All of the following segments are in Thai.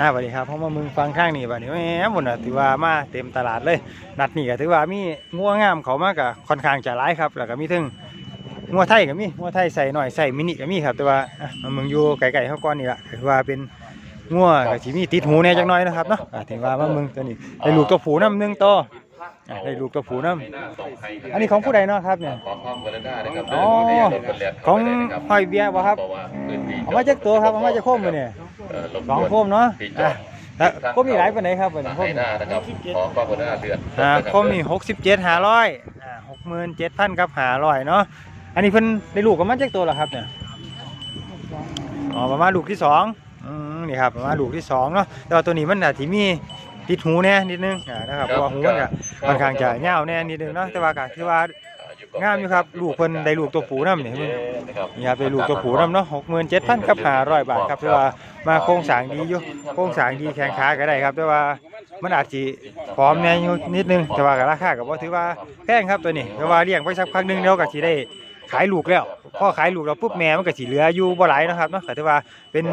อ่าสวัสดีครับพ่อมามึงฟังข้างนี่บัดนี้แหมบุญน่ะถือว่ามาเต็มตลาดเลย นัดนี่ก็ถือว่ามีงัวงามเขามากก็ค่อนข้างจะหลายครับ แล้วก็มีถึงงัวไทยก็มีงัวไทยใส่หน่อยใส่มินิก็มีครับ แต่ว่าอะมามึงอยู่ไกลๆเขาก่อนนี่ละถือว่าเป็นงัวก็สิมีติดหูแหน่จักหน่อยนะครับเนาะอะถือว่ามามึงตัวนี้ได้ลูกตัวผูน้ำหนึ่งตัวอะได้ลูกตัวผูน้ำอันนี้ของผู้ใดเนาะครับเนี่ยของความกรณานะครับอ๋อของหอยเบียร์บ่ครับเอามาจากตัวครับเอามาจากโคมมาเนี่ย สองโคมเนาะอะแล้วโคมนี่หลายปานไหนครับวันนี้โคมให้หน้านะครับของความกรณาเดือนอ่าโคมนี่หกสิบเจ็ดห้าร้อยอ่าหกหมื่นเจ็ดพันกับห้าร้อยเนาะอันนี้เพิ่นได้ลูกกันมาจากตัวเหรอครับเนี่ยอ๋อประมาณลูกที่สองอืมนี่ครับประมาณลูกที่สองเนาะแต่ว่าตัวนี้มันอาจจะมีติดหูแน่นิดนึงอ่านะครับเพราะว่าหูมันก็ ค่อนข้างจะยาวแน่นิดนึงเนาะแต่ว่าก็คือว่า งามอยู่ครับ ลูกเพิ่นได้ลูกตัวผูน้ำนี่เพิ่นนี่ครับเป็นลูกตัวผูน้ำเนาะหกหมื่นเจ็ดพันกับห้าร้อยบาทครับแต่ว่ามาโครงสร้างดีอยู่โครงสร้างดีแข็งขาก็ได้ครับ แต่ว่ามันอาจจะพร้อมแน่อยู่นิดนึงแต่ว่าก็ราคาก็บ่ถือว่าแพงครับตัวนี้แต่ว่าเลี้ยงไปสักพักหนึงเดี๋ยวก็สิได้ ขายลูกแล้วพอขายลูกแล้วปุ๊บแม่มันก็สิเหลืออยู่บ่หลายนะครับเนาะก็ถือว่าเป็น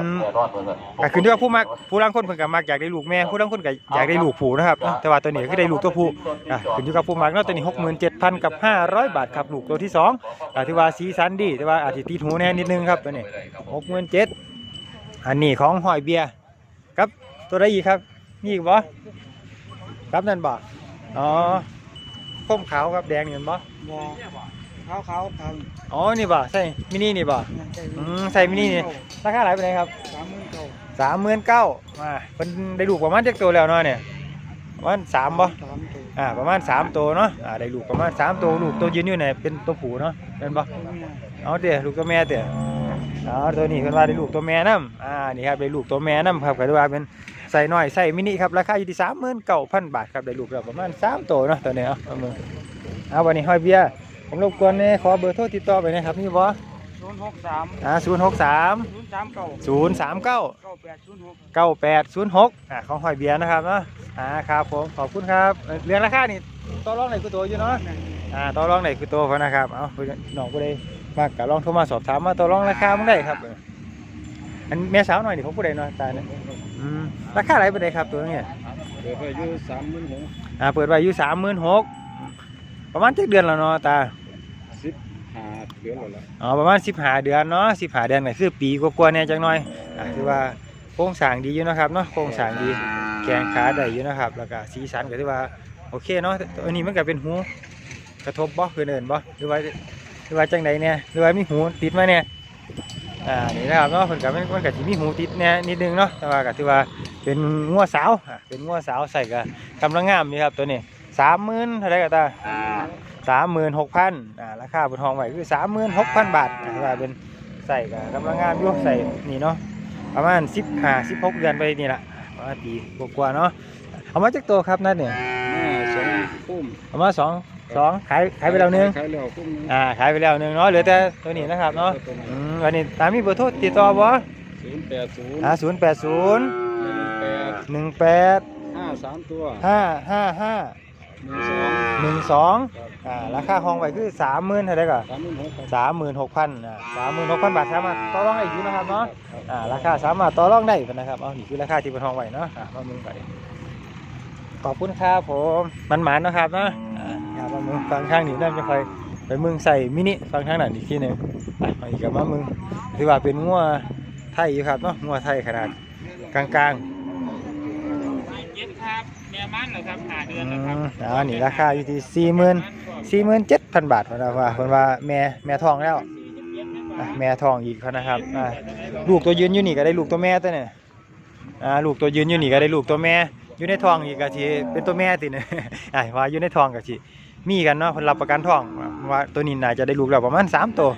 ก็ขึ้นที่ว่าผู้มักผู้ลางคนเพิ่นก็มักอยากได้ลูกแม่ผู้ลางคนก็อยากได้ลูกผู้นะครับเนาะแต่ว่าตัวนี้คือได้ลูกตัวผู้อะขึ้นอยู่กับผู้มักเนาะตัวนี้67,000กับ500บาทครับลูกตัวที่สองอาถือว่าสีสันดีแต่ว่าอาจจะติดหูแน่นิดนึงครับตัวนี้หกหมื่นเจ็ดอันนี้ของหอยเบียร์ครับตัวใดอีกครับนี่อีกบ่ครับนั่นบ่อ๋อข้มขาวครับแดงเห็นบ่ บ่เขาเขาทอ๋อนี่บ่ใส่มินินี่บ่ำอืมใส่มินินี่ราคาหลายไปไหนใดครับสามหมื่นเก้าสามหมื่นเก้ามาเป็นได้ลูกประมาณเจ็ดตัวแล้วเนาะเนี่ยประมาณสามบ่สามตัวอ่าประมาณสามตัวเนาะอ่าได้ลูกประมาณสามตัวลูกตัวยืนอยู่เนี่ยเป็นตัวผู้เนาะเป็นบ่เอาเดี๋ยวลูกตัวแม่เดี๋ยวเอาตัวนี้เพิ่นว่าได้ลูกตัวแม่นํอ่านี่ครับได้ลูกตัวแม่นํครับก็ถือว่าเป็นใส่น้อยใส่มินิครับราคาอยู่ที่สามหมื่นเก้าพันบาทครับได้ลูกแล้วประมาณสามตัวเนาะตัวนี้เอาเอามือเอาวันนี้ห้อยเบียร์ ผมรบกวนเนี่ยขอเบอร์โทรติดต่อไปนะครับนี่บ่ศูนย์หกสามอ่าศูนย์หกสามศูนย์สามเก้าศูนย์สามเก้าเก้าแปดศูนย์หกเก้าแปดศูนย์หกอ่าของห้อยเบียร์นะครับเนาะอ่าครับผมขอบคุณครับเอ่อเรื่องราคานี่ต่อรองไหนคือตัวอยู่เนาะอ่าต่อรองไหนคือตัวเขานะครับเอาผู้น้องผู้ใดมากก็ลองโทรมาสอบถามมาต่อรองราคามึงได้ครับเอออันแม่สาวหน่อยดิของผู้ใดเนาะตายนะอืมราคาอะไรเป็นไดครับตัวนี้เปิดไปอยู่สามหมื่นหกอ่าเปิดไว้อยู่สามหมื่นหกประมาณเจ็ดเดือนแล้วเนาะตาสิบห้า เดือนแล้วล่ะอ๋อประมาณสิบห้าเดือนเนาะสิบห้าเดือนก็คือปีกว่าๆเนี่ยจังหน่อยอ่าคือว่าโครงสร้างดีอยู่นะครับเนาะโครงสร้างดีแขงขาได้อยู่นะครับ แล้วก็สีสันก็ถือว่าโอเคเนาะตัวนี้มันก็เป็นหูกระทบบ่คือเดินบ่หรือว่าหรือว่าจังใดเนี่ยหรือว่ามีหูติดมาเนี่ยอ่านี่นะครับเนาะเพิ่นก็มันมันก็สิมีหูติดแหน่นิดนึงเนาะแต่ว่าก็ถือว่าเป็นงัวสาวอะเป็นงัวสาวใส่ก็กำลังงามนี่ครับตัวนี้30,000เท่าไหร่ก็ตา 36,000อ่าราคาบนห้องไว้คือ36,000บาทอ่าถือว่าเป็นใส่ก็กำลังงามอยู่ใส่นี่เนาะประมาณ15 16เดือนไปนี่ล่ะประมาณปีกว่าๆเนาะเอามาจากตัวครับนั่นเนี่ยมาสองคุ้มเอามาสองสองขายขายไปแล้วหนึงขายแล้วคุ้มหนึงอ่าขายไปแล้วหนึงเนาะเหลือแต่ตัวนี้นะครับเนาะอืมวันนี้ตามมีเบอร์โทรติดต่อบ่ศูนย์แปดศูนย์อ่าศูนย์แปดศูนย์แปดหนึ่งแปดห้าสามตัวห้าห้าห้า หนึ่งสองหนึ่งสองอ่าราคาห้องไว้คือสามหมื่นเท่าไหร่ก็สามหมื่นหกครับสามหมื่นหกพันอ่าสามหมื่นหกพันบาทสามารถต่อรองได้อยู่นะครับเนาะอ่าราคาสามารถต่อรองได้นะครับเอานี่คือราคาที่เป็นห้องไว้เนาะอ่ามามึงไปขอบคุณครับผมมันหมานๆนะครับเนาะอ่าอย่ามามึงฟังข้างนี้นั่นไม่ค่อยไปมึงใส่มินิฟังข้างนั้นอีกทีหนึ่งอะมาอีกกับมามึงถือว่าเป็นงัวไทยอยู่ครับเนาะงัวไทยขนาดกลางๆเจ็ดครับแม่มันเหรอครับหาเดือือนี่ราคาอยู่ที่สี่หมื่นสี่หมื่นเจ็ดพันบาทพนนะว่าเพิ่นว่าแม่แม่ทองแล้วอะแม่ทองอีกพนนะครับอ่าลูกตัวยืนอยู่นี่ก็ได้ลูกตัวแม่ตัวเนี่ยอ่าลูกตัวยืนอยู่นี่ก็ได้ลูกตัวแม่อยู่ในทองอีกก็สิเป็นตัวแม่ติเนี่ยอ่าว่าอยู่ในทองก็สิมีกันเนาะเพิ่นรับประกันทองว่าตัวนี้น่าจะได้ลูกแล้วประมาณสามตัว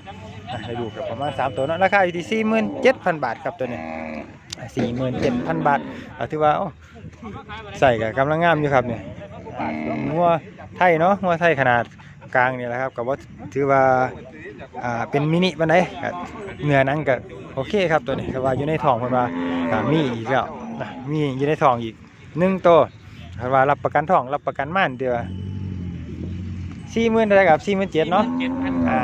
ได้ลูกแล้วประมาณสามตัวเนาะราคาอยู่ที่สี่หมื่นเจ็ดพันบาทครับตัวเนี้ สี่หมื่นเจ็ดพันบาทอ่าถือว่าโอ้ใส่กับกำลังงามอยู่ครับเนี่ยงัวไทยเนาะงัวไทยขนาดกลางนี่แหละครับก็บ่ถือว่าอ่าเป็นมินิปานใดก็เนื้อหนังก็โอเคครับตัวนี้แต่ว่าอยู่ในท้องเพิ่นว่าอ่ามีอีกแล้วนะมีอยู่ในท้องอีกหนึ่งตัวเพิ่นว่ารับประกันท้องรับประกันม่านเดือ40,000เท่าไหร่กับ47,000เนาะเจ็ดพันอ่า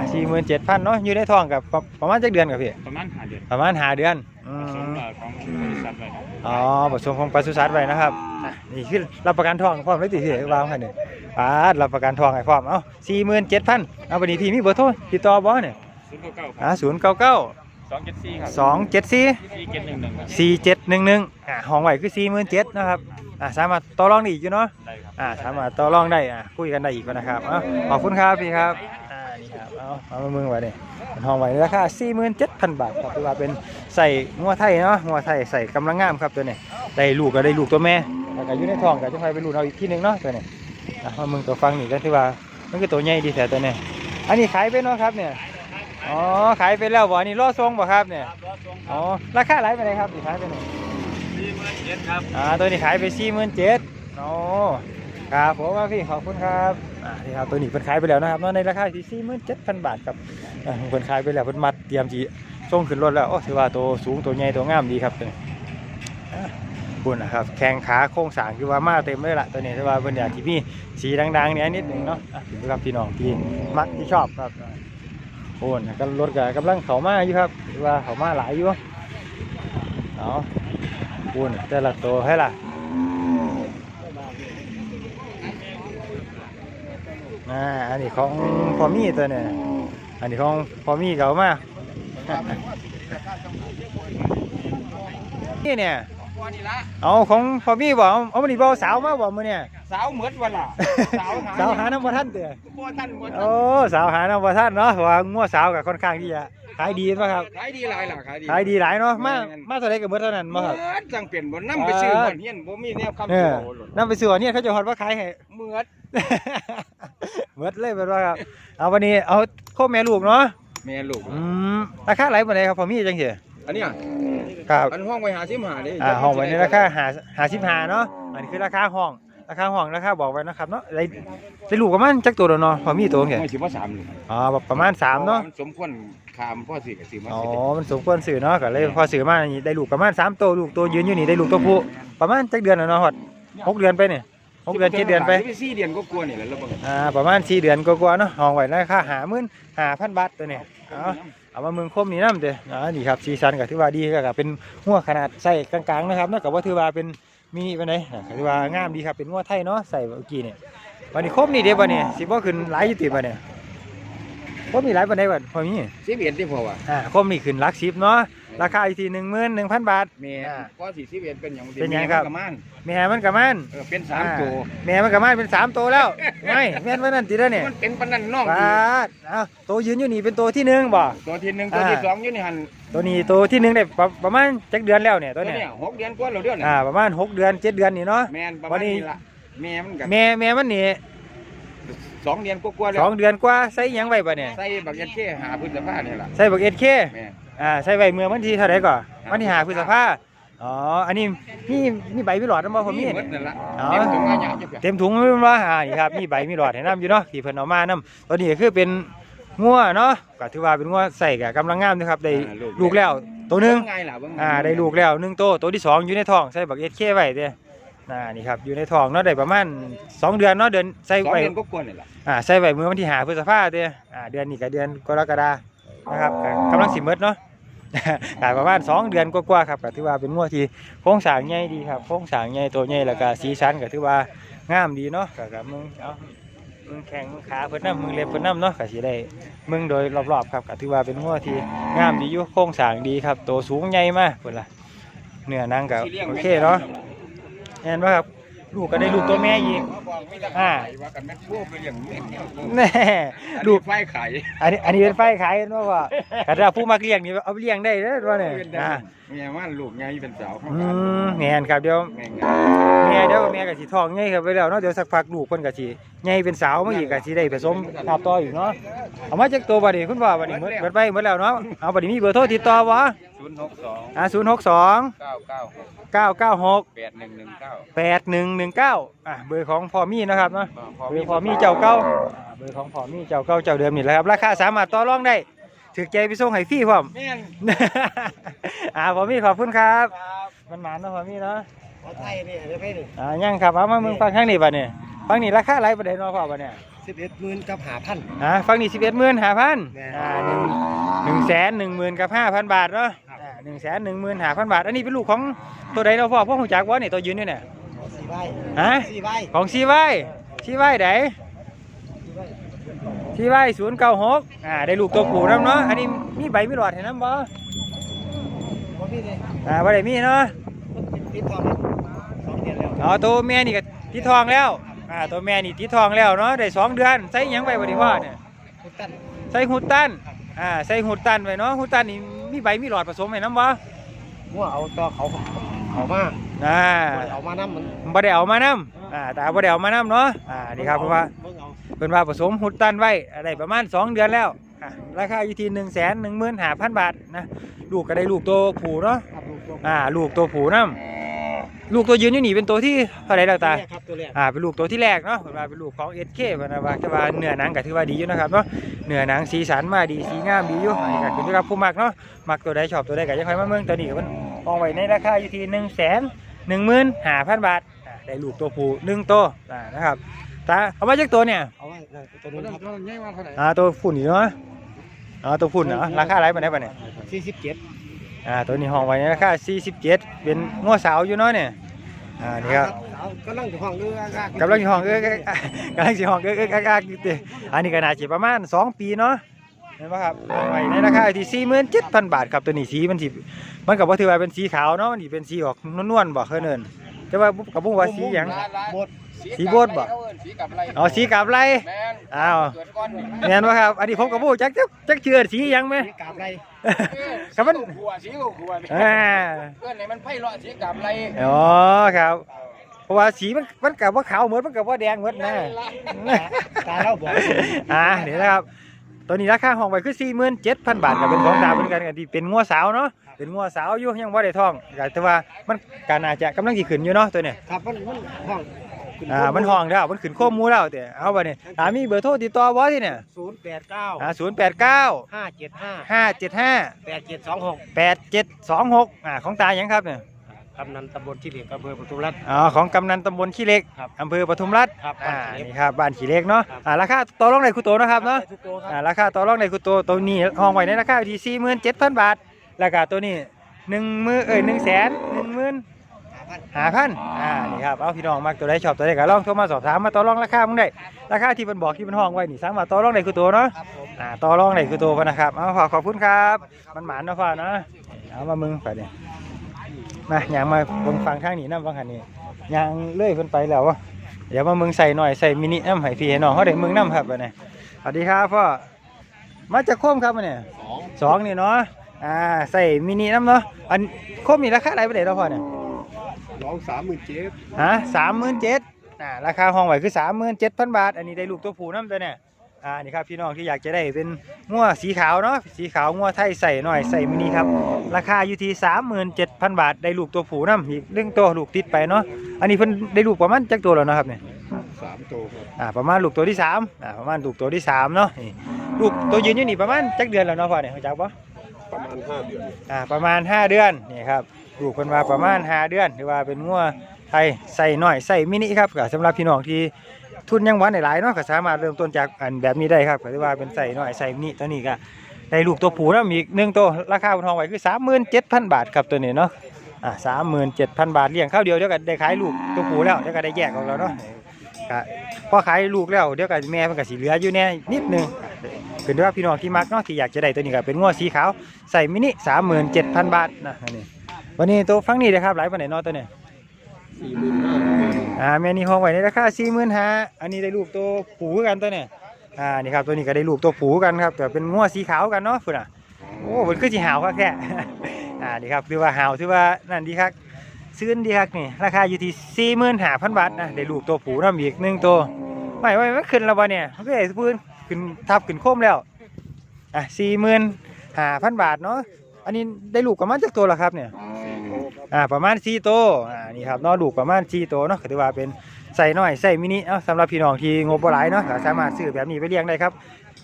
47,000เนาะอยู่ในท้องกับประประมาณจักเดือนกับพี่ประมาณห้าเดือนประมาณห้าเดือนอือื ผสมมกับของบริษัทไว้ครับอ๋อผสมของปศุสัตว์ไว้นะครับอะนี่คือรับประกันทองพร้อมเลยติที่วางให้นี่ปาดรับประกันทองให้พร้อมเอ้า47,000เอาบัดนี้พี่มีเบอร์โทรติดต่อบ่เนี่ยศูนย์เก้าเก้าคอ่ารับ099สองเจ็ดสี่ครับ274สี่เจ็ดหนึ่งหนึ่งครับสี่เจ็ดหนึ่งหนึ่งอ่าห้องไหวคือสี่หมื่นเจ็ดนะครับอ่าสามารถต่อรองได้อีกอยู่เนาะได้ครับอ่าสามารถต่อรองได้อ่าคุยกันได้อีกนะครับเอาขอบคุณครับพี่ครับอ่านี่ ครับเอาเอามามึงไว้เนี่ยเป็นห้องไหวในราคาสี่หมื่นเจ็ดพันบาทครับถือว่าเป็นใส่งัวไทยเนาะงัวไทยใส่กำลังงามครับตัวนี้ได้ลูกก็ได้ลูกตัวแม่แล้วก็อยู่ในท้องก็จะไปเป็นลูกเอาอีกที่หนึ่งเนาะตัวนี้อะมามึงตัวฟังนี่ก็ถือว่ามันคือตัวใหญ่ดีแต่ตัวนี้อันนี้ขายไปเนาะครับเนี่ยอ๋อขายไปแล้วบ่อันนี้รอทรงบ่ครับเนี่ยอ๋อราคาไหลไปไหนครับที่ขายไปเนี่ยสี่หมื่นเจ็ดครับอ่าตัวนี้ขายไปสี่หมื่นเจ็ดโอ้ครับผมว่าพี่ขอบคุณครับ อ่านี่ครับตัวนี้เพิ่นขายไปแล้วนะครับเนในราคาที่สี่หมื่นเจ็ดพันบาทครับเพิ่นขายไปแล้วเพิ่นมัดเตรียมจีส่งขึ้นรถแล้วโอ้ถือว่าตัวสูงตัวใหญ่ตัวงามดีครับตัวนี้อ่าคุณนะครับแข้งขาโค้งสางคือว่ามาเต็มเลยล่ะตัวนี้ถือว่าเพิ่นอย่ากที่มีสีดังๆเนี่ยนิดหนึงเนาะถือว่าพี่น้องที่มักที่ชอบครับโอ้นะก็รถก็กำลังเข้ามาอยู่ครับถือว่าเข้ามาหลายอยู่เอาปูนแต่ละตัวให้ล่ะ อ่าอันนี้ของพอมี่ตัวเนี่ยอันนี้ของพอมี่เก่ามากนี่เนี่ยวันนี้ละเอาของพอมี่บอกเอามันนี่บอกสาวมาบอกมือเนี่ยสาวเหมือนวันละสาวหาสาวหาน้ำบ่ท่านเด้อบ่ท่านบ่ท่านโอ้สาวหาน้ำบ่ท่านเนาะเพราะว่างัวสาวกับค่อนข้างที่จะขายดีป่ะครับขายดีหลายล่ะขายดีขายดีหลายเนาะมาแม่นมาเท่าไรกับเมื่อเท่านั้นเหมืบ่ครับอนจังเปลี่ยนบ่นำไปซื้อบ่เฮียนบ่มีแนวคำเอสิอโอ้โหนำไปซื้ออันนี้เขาจะฮอดว่าขายให้เหมือน เมดเลยเป็นว่าครับเอาวันนี้เอาโคแม่ลูกเนาะแม่ลูก อืมราคาไหลมาไหนครับพอมีจังเสียอันเนี้ยครับอันห้องไว้หาซิมหาดิอ่าห้องไว้ในราคาหาหาสิบหาเนาะอันนี้คือราคาห้องราคาห้องราคาบอกไว้นะครับเนาะได้ได้ลูกประมาณจักตัวแล้วเนาะพอมีตัวเสียไม่สิว่าสามลูกอ๋อประมาณสามเนาะมันสมควรคามพ่อสิกับสิมาอ๋อสิมันสมควรสื่อเนาะก็เลยพอสื่อมานี่ได้ลูกประมาณสามตัวลูกตัวยืนอยู่นี่ได้ลูกตัวผู้ประมาณจักเดือนแล้วเนาะฮอดหกเดือนไปเนี่ย หกเดือนเจ็ดเดือนไปสี่เดือนก็กลัวนี่แหละแล้วเบิ่งอ่าประมาณสี่เดือนกว่าๆเนาะห้องไว้ในราคาหาหมื่นหาพันบาทตัวเนี่ยเอาเอามาเมืองคมนี่น้ำเด้ออ่านี่ครับซีซันก็ถือว่าดีก็เป็นหัวขนาดใส่กลางๆนะครับเนาะก็ว่าถือว่าเป็นมินิปานใดอ่าก็ถือว่างามดีครับเป็นหัวไทยเนาะใส่เมื่อกี้เนี่ยวันนี้คมนี่เด้บ่เนี่ยสิบ่ขึ้นหลายอยู่ติบ่เนี่ย คมนี่หลายปานใดบ่พอมีสิเอ็ดที่พอว่ะอ่าคมนี่ขึ้นหลัก10เนาะราคาอีกที11,000บาทแม่อ่าก็สิสิเอ็ดเป็นหยังเป็นหยังครับแม่มันก็มันแม่มันก็มันเออเป็นสามตัวอ่าแม่มันก็มันเป็นสามตัวแล้วไม่แม่นว่านั่นติเด้อเนี่ยมันเป็นปานนั้นน้องบาดเอาตัวยืนอยู่นี่เป็นตัวที่หนึ่งบ่ ตัวที่หนึ่งตัวอ่าที่สองอยู่ในหันตัวนี้ตัวที่หนึ่งได้ประประมาณจักเดือนแล้วเนี่ยตัตัววเนี้เนี้ยหกเดือนกว่าแล้วเดือนอ่าประมาณหกเดือนเจ็ดเดือนนี่เนาะ แม่นประวัมาณนนี้ นี้ละแม่มันกับแม่แม่มันนี่ สองเดือนกว่าๆแล้สวองเดือนกว่าใส่หยังไว้ปะเนี่ยใส่บักยันเช่หาพฤษภาเนี่ยล่ะใส่บักเอ็ดเคแม่นอ่าใส่ไว้เมื่อวันที่เท่าไหร่ก่อนวันที่หาพฤษภาอ๋ออันนี้มีมีใบมีหลอดนะบ่ผมมีหมเนี่ดยนั่นละอ๋อ เต็มถุงงานหยาบจ้ะเต็มถุงไม่ว่าอ่านี่ครับมีใบมีหลอดให้น้ำอยู่เนาะที่เพิ่นเอามาน้ำตัวนี้ก็คือเป็นงัวเนาะก็ถือว่าเป็นงัวใส่กับกำลังงามนะครับได้ลูกแล้วตัวหนึงไงล่ะเบิ่งอ่าได้ลูกแล้วหนึ่งตัวตัวที่สองอยู่ในท้องใส่บักเอสเคไว้เด้อ น่านี่ครับอยู่ในท้องเนาะได้ประมาณสองเดือนเนาะเดือนใส่สองไว้เดือนกว่าๆนี่ล่ะอ่าใส่ไว้เมื่อวันที่หาพฤษภาเด้ออ่าเดือนนี้กับเดือนกรกฎานะครับก็กำลังสิหมดเนาะกประมาณสองเดือนกว่าๆครับก็ถือว่าเป็นงวดที่โครงสร้างใหญ่ดีครับโครงสร้างใหญ่ตัวใหญ่แล้วก็สีสันก็ถือว่างามดีเนาะก็กับมึงเอามึงแข็งขาเพิ่นน้ำมึงเล็บเพิ่นน้ำเนาะก็สิได้มึงโดยรอบๆครับก็ถือว่าเป็นงวดที่งามดีอยู่โครงสร้างดีครับตัวสูงใหญ่มากเพิ่นล่ะเนื้อหนังก็โอเคเนาะ แอนว่าครับลูกก็ได้ลูกตัวแม่อีกบอกไม่ได้อ่าว่ากันแม่พวกเป็นอย่างนี้แน่ลูลูกกไฟไข่อันนี้อันนี้เป็นไฟขายเห็นบ่ว่าก็ถ้าผู้มักเลี้ยงนี่เอาไปเลี้ยงได้เด้อว่าเนี่ยอ่าแม่ว่าลูกไงเป็นสาวข้างอืกันมแม่นครับเดี๋ยวแม่งแม่เดี๋ยวแม่ก็สิท้องใหญ่ครับไปแล้วเนาะเดี๋ยวสักพักลูกเพิ่นก็สิใหญ่เป็นสาวมาอีกก็สิได้ผสมทับต่ออีกเนาะเอามาจากตัวบัดนี้คุณพ่อบัดนี้หมดเบิดไปหมดแล้วเนาะเอาบัดนี้มีเบอร์โทรติดต่อบ่ศูนย์หกสองอ่า062เก้าเก้าหก996แปดหนึ่งหนึ่งเก้าแปดหนึ่งหนึ่งเก้าอะเบอร์ของพอมี่นะครับเนาะเบอร์พอมี่เจ้าเก้าอ่าเบอร์ของพอมี่เจ้าเก้าเจ้าเดิมนี่แหละครับราคาสามารถต่อรองได้ถือใจไปส่งให้ฟรีพร้อมแม่นอ่าพอมี่ขอบคุณครับมันหมานเนาะพอมี่เนาะไทยนี่ได้ไปดิอ่ายังครับเอามามึงฟังข้างนี้ป่ะเนี่ย ฟังนี่ราคาไรประเด็นเนาะพ่อป่ะเนี่ยสิบเอ็ดหมื่นกับหาพันอ่าฟังนี่สิบเอ็ดหมื่นห้าพันแม่อ่าหนึ่งหนึ่งแสนหนึ่งหมื่นกับห้าพันบาทเนาะครับอ่าหนึ่งแสนหนึ่งหมื่นห้าพันบาท อันนี้เป็นลูกของตัวใดเนาะพ่อพ่อหูจักว่าเนี่ยตัวยืนอยู่เนี่ยสี่ใบฮะสี่ใบของซีไว้ซีไว้ไหนซีไว้ศูนย์เก้าหกอ่าได้ลูกตัวผู้น้ำเนาะอันนี้มีใบมีหลอดเห็นน้ำบ่บ่มีเลยอ่าบ่ได้มีเนาะติดต่อเลยสองเดือนแล้วอ๋อตัวแม่นี่ก็ติดทองแล้ว อ่าตัวแม่นี่ติดทองแล้วเนาะได้สองเดือนใส่หยังไปบ่ดีพ่อเนี่ยทุกท่านใส่หูดตันอ่าใส่หูดตันไว้เนาะหูดตันนี่มีใบมีหลอดผสมให้น้ำบ่มั่วเอาต่อเขาเขามาอ่าเอามาน้ำมันบ่ได้เอามานำอ่าแต่บ่ได้เอามานำเนาะอ่านี่ครับเพราะว่าเบิ่งเอาเพิ่นว่าผสมหุดตันไว้ได้ประมาณ2เดือนแล้วอะราคาอยู่ที่1 1 5 0 0 0บาทนะลูกก็ได้ลูกตัวผู้เนาะครับลูกตัวอ่าลูกตัวผู้นํ ลูกตัวยืนอยู่นี่เป็นตัวที่เท่าไหร่แล้วตาแรกครับตัวแรกอ่าเป็นลูกตัวที่แรกเนาะเพิ่นว่าเป็นลูกของ SK เพิ่นว่าแต่ว่าเนื้อหนังก็ถือว่าดีอยู่นะครับเนาะเนื้อหนังสีสันมาดีสีงามดีอยู่อันนี้ก็ขึ้นอยู่กับผู้มักเนาะมักตัวใดชอบตัวใดก็จะค่อยมาเมืองตัวนี้ก็มันมองไว้ในราคาอยู่ที่1 1 5 0 0 0บาทอ่าได้ลูกตัวผู้หนึ่งตัวอ่านะครับตาเอามาจากตัวเนี่ยเอาไว้เลยตัวนี้ครับอ่าตัวฝุ่นอีกเนาะอ่าตัวฝุ่นเนาะราคาอะไรปานใดปานเนี่ยสี่สิบเจ็ด อ่าตัวนี้ห้องไว้ในราคา47 เป็นงัวสาวอยู่เนาะเนี่ยอ่านี่ครับเอากำลังจะห้องเรืออากาศกำลังสิห้องเอ้ยกำลังสิห้องเอ้ยเอ้ยกากๆอยู่ติอันนี้ก็น่าสิประมาณ 2 ปีเนาะเห็นป่ะครับห้องไว้ในราคาที่47,000บาทครับตัวนี้สีมันสิมันก็บ่ถือว่าเป็นสีขาวเนาะมันสิเป็นสีออกนวลๆบ่เคยเอิ้นแต่ว่ากับบ่ว่าสีหยังหมดสีโบดบ่สีกับไรอ๋อสีกับไรแม่นอ้าวเกิดก้อนนี่แม่นบ่ครับ อันนี้ผมก็บ่รู้จักจักจักเชื่อสีหยังแม่นี่กาบไร ครับมันขัวสีขัวนี่อ่าเพื่อนไหนมันไพ่เลาะสีกับไรอ๋อครับ เพราะว่าสีมันมันกับว่าขาวเหมือนมันกับว่าแดงเหมือนนะตาเราบอกอ่าเดี๋ยวนะครับตัวนี้ราคาห้องไว้คือสี่หมื่นเจ็ดพันบาทกับเป็นของตาเป็นกันกันที่เป็นงัวสาวเนาะเป็นงัวสาวอยู่ยังว่าได้ท้องแต่ว่ามันการอาจจะกำลังสิขึ้นอยู่เนาะตัวเนี้ยครับมันมันห้อง อ่ามันห้องแล้วมันขึ้นข้อมูลแล้วแต่เอาไปเนี่ยถามีเบอร์โทรติดต่อบ่ที่เนี่ยศูนย์แปดเก้าอ่าศูนย์แปดเก้าห้าเจ็ดห้าห้าเจ็ดห้าแปดเจ็ดสองหกแปดเจ็ดสองหกอ่าของตายังครับเนี่ยกำนันตำบลที่เหลืออำเภอประตูรัฐ อ๋อของกำนันตำบลขี้เหล็กครับ อำเภอปทุมรัฐครับอ่าบ้านขี้เหล็กนี่ครับบ้านขี้เหล็กเนาะครับ อ่าราคาต่อรองในคุโตนะครับเนาะ ทุกตัวคอ่ารับราคาต่อรองในคุโตตัวนี้ห้องไว้ในราคาอยู่ที่สี่หมื่นเจ็ดพันบาท ราคาตัวนี้หนึ่งมือเอ้ยหนึ่งแสนหนึ่งหมื่นหา พันหาพันอ่า นี่ครับ เอาพี่น้องมักตัวใดชอบตัวใดก็ลองโทรมาสอบถามมาต่อรองราคามึงได้ ราคาที่มันบอกที่มันห้องไว้นี่สามารถต่อรองในคุโตเนาะครับผมอ่า ต่อรองในคุโตพะนะครับ เอาขอขอบคุณครับ มันหมานเนาะฟ้าเนาะเอามามึงไปเนี่ยมาอย่างมาบนฟังข้างนี้น้ำฟังขันนี้ยางเลื่อยเพิ่นไปแล้ววะเดี๋ยวมามึงใส่หน่อยใส่มินิน้ำให้พี่ให้น้องเขาได้มึงน้ำครับไปเนี่ยสวัสดีครับพ่อ มาจากโคมครับเนี่ยสองสองนี่เนาะ อ่า ใส่มินิน้ำเนาะ อันโคมนี่ราคาอะไรไปไหนเราะพ่อเนี่ย ร้องสามหมื่นเจ็ดฮะสามหมื่นเจ็ดอ่าราคาห้องไหวคือสามหมื่นเจ็ดพันบาท อันนี้ได้ลูกตัวผู้น้ำตัวเนี่ยอ่านี่ครับพี่น้องที่อยากจะได้เป็นงัวสีขาวเนาะสีขาวงัวไทยใส่หน่อยใส่มินิครับ ราคาอยู่ที่สามหมื่นเจ็ดพันบาทได้ลูกตัวผู้น้ำอีกเรื่องตัวลูกติดไปเนาะอันนี้เพิ่นได้ลูกประมาณจักตัวแล้วเนาะครับเนี่ยสามตัวครับอ่าประมาณลูกตัวที่สามอ่าประมาณลูกตัวที่สามเนาะนี่ลูกตัวยืนอยู่นี่ประมาณจักเดือนแล้วเนาะพ่อเนี่ยเข้าใจปะประมาณห้าเดือนอ่าประมาณ5เดือนนี่ครับ ลูกเพิ่นว่าประมาณ5เดือน หรือว่าเป็นงัวไทยใส่หน่อยใส่มินิครับก็สำหรับพี่น้องที่ทุนยังหวานหลายๆเนาะก็สามารถเริ่มต้นจากอันแบบนี้ได้ครับก็เรียกว่าเป็นใส่หน่อยใส่มินิตัวนี้ก็ได้ลูกตัวผู้นำอีกหนึ่งตัวราคาบนทองไว้คือ37,000 บาทครับตัวนี้เนาะอ่า37,000บาทเลี้ยงข้าวเดียวเดี๋ยวก็ได้ขายลูกตัวผู้แล้วเดี๋ยวก็ได้แยกออกแล้วเนาะก็พอขายลูกแล้วเดี๋ยวก็แม่มันก็สิเหลืออยู่แน่นิดนึงเป็นว่าพี่น้องที่มักเนาะที่อยากจะได้ตัวนี้ก็เป็นงัวสีขาวใส่มินิสามหมื่นเจ็ดพันบาทนะอันนี้ วันนี้ตัวฟังนี่นะครับหลายปันไหนเนอตัวเนี่ยสี่หมื่นห้าอ่าแม่นี่ห้องไว้ในราคาสี่หมื่นห้าอันนี้ได้ลูกตัวผูกันตัวเนี่ยอ่านี่ครับตัวนี้ก็ได้ลูกตัวผูกันครับแต่เป็นงัวสีขาวกันเนาะพุ่นอะโอ้มันคือสีหาวครับแค่อ่านี่ครับถือว่าหาวถือว่านั่นดีครับซื้อดีครับนี่ราคาอยู่ที่สี่หมื่นห้าพันบาทนะได้ลูกตัวผูน้ำอีกหนึ่งตัวไม่ไม่ไม่ขึ้นแล้ววะเนี่ยมันก็ได้พื้นขึ้นทับขึ้นโค้มแล้วอะสี่หมื่นห้าพันบาทเนาะ อันนี้ได้ลูกประมาณจักตัวละครับเนี่ยอ่าประมาณ4โตวอ่านี่ครับเนอลูกประมาณ4โตวเนาะก็ถือว่าเป็นใส่น้อยใส่มินิเนาะสำหรับพี่น้องที่งบบ่หลายเนาะก็สามารถซื้อแบบนี้ไปเลี้ยงได้ครับ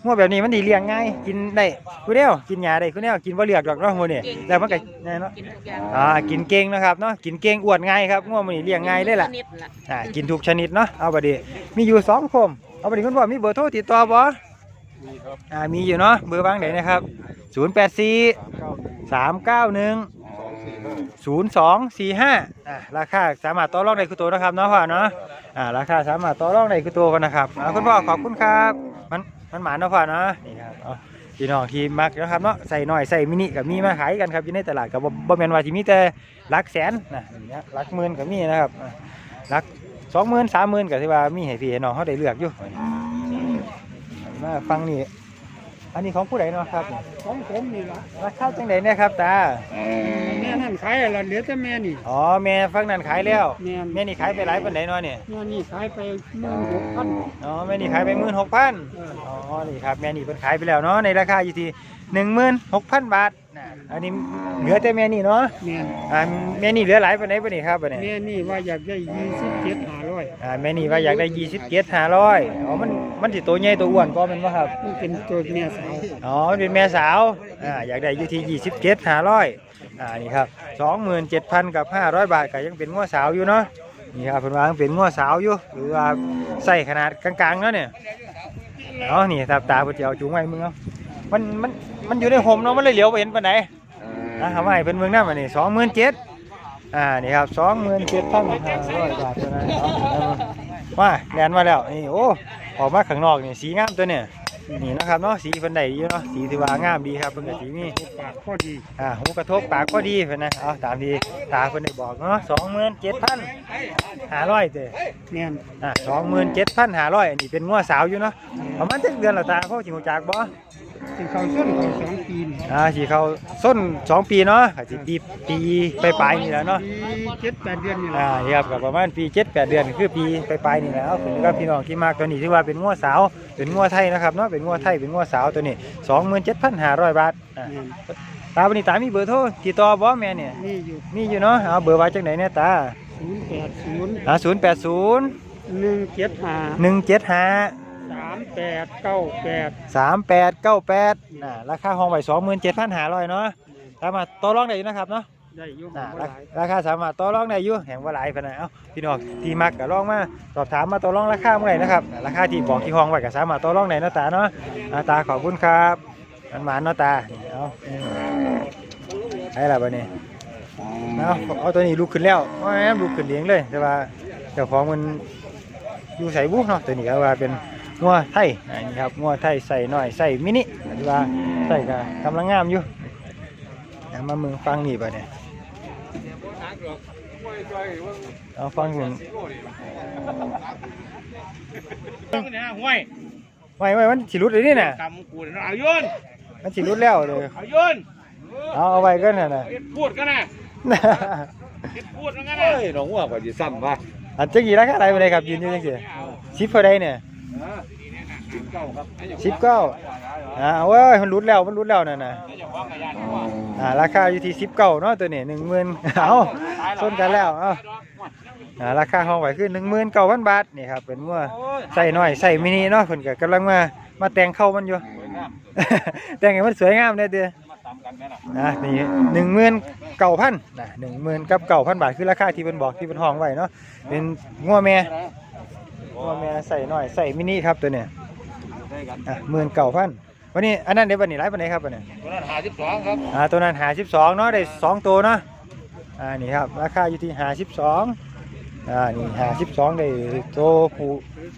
งัวแบบนี้มันดีเลี้ยงง่ายกินได้คุณเดียวกินหญ้าได้คุณเดียวกินบ่เลือกดอกเนาะมื้อนี้แล้วมันก็แน่เนาะกินทุกอย่างอ่ากินเก่งนะครับเนาะกินเก่งอ้วนง่ายครับงัวมื้อนี้เลี้ยงง่ายเลยล่ะนิดล่ะอ่ากินทุกชนิดเนาะเอาบัดนี้มีอยู่สองคมเอาบัดนี้คุณพ่อมีเบอร์โทรติดต่อบ่ มีครับอ่ามีอยู่เนาะเบอร์บ้างไหนนะครับ 084 391 0245อ่าราคาสามารถต่อรองได้คือตัวนะครับเนาะพ่อเนาะอ่าราคาสามารถต่อรองได้คือตัวกันนะครับอ่าคุณพ่อขอบคุณครับมันมันหมาเนาะพ่อเนาะนี่ครับเอาพี่น้องที่มักนะครับเนาะใส่หน่อยใส่มินิกับมีมาขายกันครับอยู่ในตลาดกับบ่บ่แมนว่าที่มีแต่หลักแสนนะอย่างเงี้ยหลักหมื่นกับมีนะครับอ่าหลักสองหมื่นสามหมื่นก็ที่ว่ามีให้พี่ให้น้องเขาได้เลือกอยู่ มาฟังนี่ อันนี้ของผู้ใดเนาะครับ ของผมนี่ละราคาจังไดเนี่ยครับตา แม่นั่นขายอะไรเหลือแต่แม่นี่ อ๋อแม่ฟังนั่นขายแล้ว แม่แม่นี่ขายไปหลายปันไดเนาะเนี่ยแม่นี่ขายไปหมื่นหกพันอ๋อแม่นี่ขายไปหมื่นหกพันอ๋อนี่ครับแม่นี่เพิ่นขายไปแล้วเนาะในราคาอยู่ที่หนึ่งหมื่นหกพันบาทนะ อันนี้เหลือแต่แม่นี่เนาะแม่อ่าแม่นี่เหลือหลายปันไดปันนี้ครับปันนี้แม่นี่ว่าอยากได้ยี่สิบเจ็ดห้าร้อยอ่าแม่นี่ว่าอยากได้ยี่สิบเกียรห้าร้อยอ๋อมันมันสิตัวใหญ่ตัวอ้วนก็มันว่าครับมันเป็นตัวแม่สาวอ๋อมันเป็นแม่สาวอ่าอยากได้อยู่ที่ยี่สิบเกียรห้าร้อยอ่านี่ครับสองหมื่นเจ็ดพันกับห้าร้อยบาทก็ยังเป็นง้อสาวอยู่เนาะนี่ครับเพิ่นว่ายังเป็นง้อสาวอยู่หรือว่าใส่ขนาดกลางๆเนาะเนี่ยเอานี่ตาตาเพิ่นสิเอาจูงไว้มึงเอา มันมันมันอยู่ในห่มเนาะมันเลยเหลียวไปเห็นปานใดนะทำไมเพิ่นเมืองน้ำอันนี้สองหมื่นเจ็ดอ่านี่ครับสองหมื่นเจ็ดพันห้าร้อยบาทเท่านั้นเอาเอามาแลนมาแล้วนี่โอ้ออกมาข้างนอกนี่สีงามตัวเนี่ยนี่นะครับเนาะสีเพิ่นได้อยู่เนาะสีที่ว่างามดีครับเพิ่นก็สีมีปากพอดีอ่าหูกระทบปากก็ดีเพิ่นนะเอาตามที่ตาเพิ่นได้บอกเนาะสองหมื่นเจ็ดพันห้าร้อยเด้อแม่นอ่าสองหมื่นเจ็ดพันห้าร้อยอันนี้เป็นงัวสาวอยู่เนาะประมาณเจ็ดเดือนและตาเขาจิงจากบ่ เป็นเขาส้นเขาสองปีนี่อ่าสิเขาส้นสองปีเนาะอาจสิปีปีไปปลายๆนี่แหละเนาะปีเจ็ดแปดเดือนนี่แหละอ่านี่ครับก็ประมาณปีเจ็ดแปดเดือนคือปีไปปลายๆนี่แหละเอาผมกับพี่น้องที่มากตัวนี้ที่ว่าเป็นงัวสาวเป็นงัวไทยนะครับเนาะเป็นงัวไทยเป็นงัวสาวตัวนี้สองหมื่นเจ็ดพันห้าร้อยบาทอ่าแม่นตาวันนี้ตามีเบอร์โทรติดต่อบ่แม่เนี่ยนี่อยู่มีอยู่เนาะเอาเบอร์ไว้จังไหนเนี่ยตาศูนย์แปดศูนย์อ่าศูนย์แปดศูนย์หนึ่งเจ็ดห้าหนึ่งเจ็ดห้าสาม แปดเก้าแปดสามแปดเก้าแปดน่ะราคาห้องไว้สองหมื่นเจ็ดพันห้าร้อยเนาะสามารถต่อรองได้อยู่นะครับเนาะได้อยุ่งน่ะบ่ราหลายราคาสามารถต่อรองได้อยู่แห่งว่าหลายพะนะเอ้าพี่น้องที่มักก็ลองมาสอบถามมาต่อรองราคาเมื่อไหร่นะครับราคาที่บอกที่ห้องไว้ก็สามารถต่อรองได้เนาะตาเนาะอ่าตาขอบคุณครับมันหมานเนาะตานี่เอาให้ละบัดนี้เอาเอาตัวนี้ลุกขึ้นแล้วว่าแม่นลุกขึ้นเลี้ยงเลยแต่ว่าเจ้าของมันอยู่ใส่บุเนาะตัวนี้ก็ว่าเป็น งัวไทยอันนี้ครับงัวไทยใส่หน่อยใส่มินิหรือว่าใส่ก็กำลังงามอยู่เอามามึงฟังนี่บัดนี้เอาฟังอยู่ห้วยไว้ไว้มันสิรุดเลยนี่น่ะกำกูเอายุนมันสิรุดแล้วเลยเอายุนเอาเอาไว้ก็น่ะนะพูดกันนะพูดกันนะเฮ้ยน้องว่าก็จะซ้ำป่ะอันจังกี่ราคาอะไรไปเลยครับยืนอยู่จังซี่สิบเท่าใดเนี่ย สิบเก้าอ่าเอาเว้ยมันรุดแล้วมันรุดแล้วนั่นน่ะอ่าราคาอยู่ที่สิบเก้าเนาะตัวนี้หนึ่งหมื่นเอาส้นกันแล้วเอาอ่าราคาห้องไว้คือหนึ่งหมื่นเก้าพันบาทนี่ครับเป็นว่าใส่หน่อยใส่มินิเนาะเพิ่นก็กำลังมามาแต่งเข้ามันอยู่แต่งให้มันสวยงามเนี่ยเด้ออะนี่หนึ่งหมื่นเก้าพันนะหนึ่งหมื่นกับเก้าพันบาทคือราคาที่เป็นบอกที่เป็นห้องไว้เนาะเป็นงัวแม่ งัวแม่ใส่หน่อยใส่มินิครับตัวเนี้ยอะหมื่นเก้าพันวันนี้อันนั้นเดี๋ยววันนี้ไลฟ์วันไหนครับวันนี้ตัวนั้นหาสิบสองครับอ่าตัวนั้นหาสิบสองเนาะได้สองตัวเนาะอ่านี่ครับราคาอยู่ที่หาสิบสองอ่านี่หาสิบสองได้ตัวผู้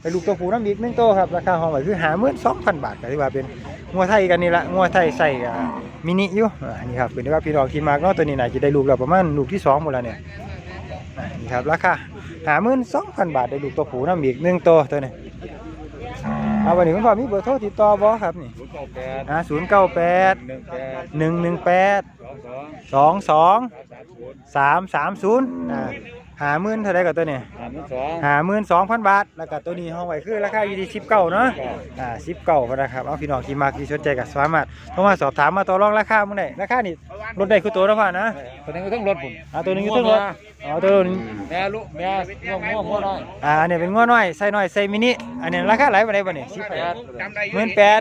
ไปลูกตัวผู้น้ำอีกหนึ่งตัวครับราคาห้องไว้คือหาหมื่นสองพันบาทก็ถือว่าเป็นงัวไทยกันนี่ละงัวไทยใส่กับมินิอยู่อ่านี่ครับเป็นว่าพี่น้องกินมากเนาะตัวนี้น่าจะได้ลูกแล้วประมาณลูกที่สองหมดแล้วเนี่ยอ่านี่ครับราคา หาหมื่นสองพันบาทได้ลูกตัวผู้น้ำอีกหนึ่งตัวตัวนี้เอาวันนี้คุณพ่อมีเบอร์โทรติดต่อบ่ครับนี่ศูนย์เก้าแปดอ่าศูนย์เก้าแปดหนึ่งแปดหนึ่งหนึ่งแปดสองสองสองสองสามศูนย์สามสามศูนย์อ่า หาหมื่นเท่าไรกับตัวนี้สามสองหาหมื่นสองพันบาท แล้วก็ตัวนี้ห้องไว้คือราคาอยู่ที่สิบเก้าเนาะอ่าสิบเก้านะครับเอาพี่น้องที่มากที่สนใจกับสามารถโทรมาสอบถามมาต่อรองราคาเมื่อไหร่ราคานี่ลดได้คือตัวละพันนะตัวนี้ก็ต้องรถผมอ่าตัวนี้อยู่ทั้งรถอ๋อตัวนี้แม่ลูกแม่ง่วงง่วงง่วงน้อยอ่าอันนี้เป็นง้อน้อยใส่น้อยใส่มินิอันนี้ราคาไหลไปไหนบ่เนี่ยสิบแปดหมื่นแปด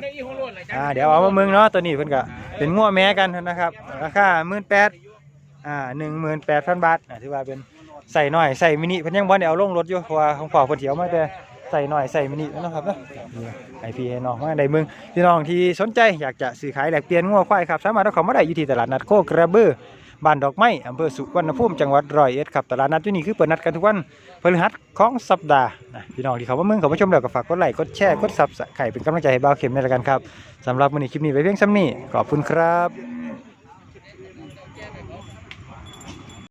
อ่าเดี๋ยวเอามาเมืองเนาะตัวนี้เพิ่นก็เป็นง้อแม้กันนะครับ ราคาหมื่นแปดอ่าหนึ่งหมื่นแปดพันบาทอ่าถือว่าเป็น ใส่หน้อยใส่มินิเพิ่นยังบ่ได้เอาลงรถอยู่เพราะว่าของพ่อเพิ่นสิเอามาแต่ใส่หน่อยใส่มินิแล้วนะครับเนาะไอพีให้น้องมาได้มืองพี่น้องที่สนใจอยากจะซื้อขายแหลกเปลี่ยนงัวควายครับสามารถเข้ามาได้อยู่ที่ตลาดนัดโคกระบือบ้านดอกไม้อำเภอสุวรรณภูมิจังหวัดร้อยเอ็ดครับตลาดนัดที่นี่คือเปิดนัดกันทุกวันพฤหัสของสัปดาห์นะพี่น้องที่เขามาเมืองเขามาชมแล้วก็ฝากกดไลค์กดแชร์กดซับไครต์เป็นกำลังใจให้บ่าวเข็มในรายการครับสำหรับมื้อนี้คลิปนี้ไว้เพียงซ้ำนี้ขอบคุณครับ